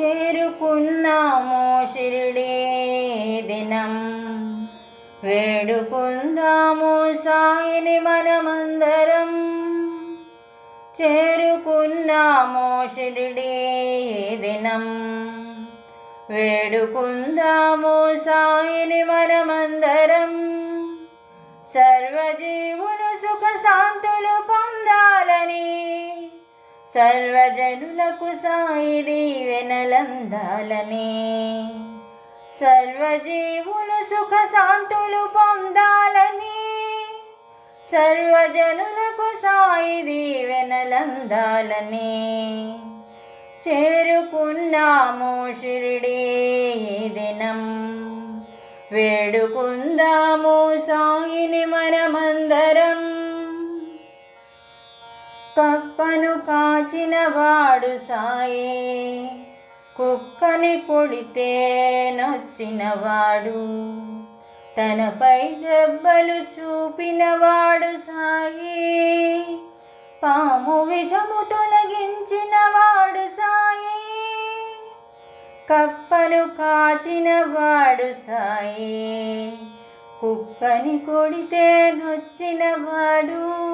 చేరుకున్నాము షిరిడి దినం. వేడుకుందాము సాయిని మనమందరం. చేరుకున్నాము షిరిడి దినం. వేడుకుందాము సాయిని మనమందరం. సర్వజీవులు సుఖ శాంతులు పొందాలని సర్వజనులకు సాయి దీవెనలందాలని. సర్వజీవులు సుఖ శాంతులు పొందాలని. సర్వజనులకు సాయి దీవెనలందాలని. చేరుకున్నాము షిరిడి దినం. వేడుకుందాము సాయిని మనమందరం. కప్పను కాచిన వాడు సాయే. కుక్కని కొడితే నొచ్చినవాడు తనపై దెబ్బలు చూపినవాడు సాయి. పాము విషము తొలగించినవాడు సాయి. కప్పను కాచిన వాడు సాయి. కుక్కని కొడితే నొచ్చినవాడు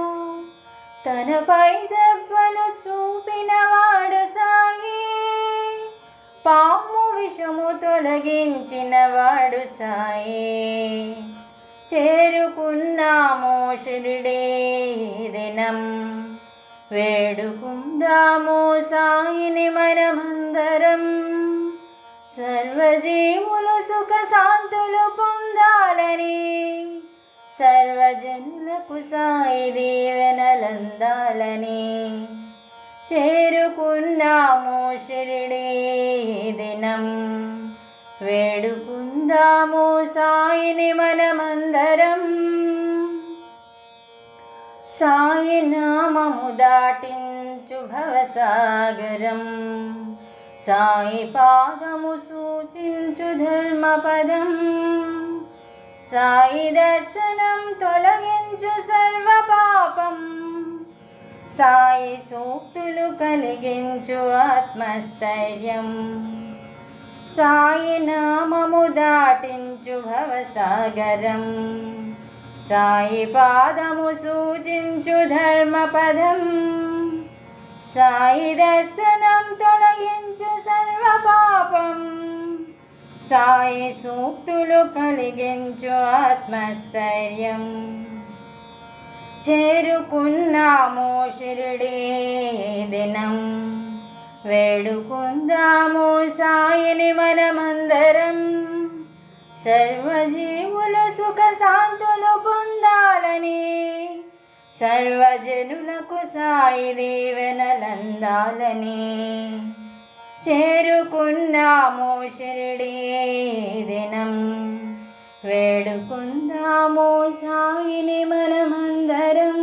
తనపై దెబ్బలు చూపిన వాడుసాయి. పాము విషము తొలగించిన వాడు సాయి చేరుకున్నాము షిరిడే దినం. వేడుకుందాము సాయిని మనమందరం. సర్వజీవులు సుఖ శాంతులు పొందాలని సర్వజనులకు సాయి దీవెనలందాలని చేరుకున్నాము షిరిడి దినం. వేడుకుందాము సాయిని మనమందరం. సాయి నామము దాటించు భవసాగరం. సాయి పాదము సూచించు ధర్మపదం. సాయి దర్శనం తొలగించు సర్వ పాపం. సాయి సూక్తులు కలిగించు ఆత్మస్థైర్యం. సాయి నామము దాటించు భవసాగరం. సాయి పాదము సూచించు ధర్మపదం. సాయి దర్శనం తొలగించు సర్వ పాపం. సాయి సూక్తులు కలిగించు ఆత్మస్థైర్యం. చేరుకున్నాము షిరిడి దినం. వేడుకుందాము సాయిని మనమందరం. సర్వజీవులు సుఖ శాంతులు పొందాలని. సర్వజనులకు సాయి దీవెనలందాలని. చేరుకున్నాము షిరిడి దినం. వేడుకుందాము సాయిని మనమందరం.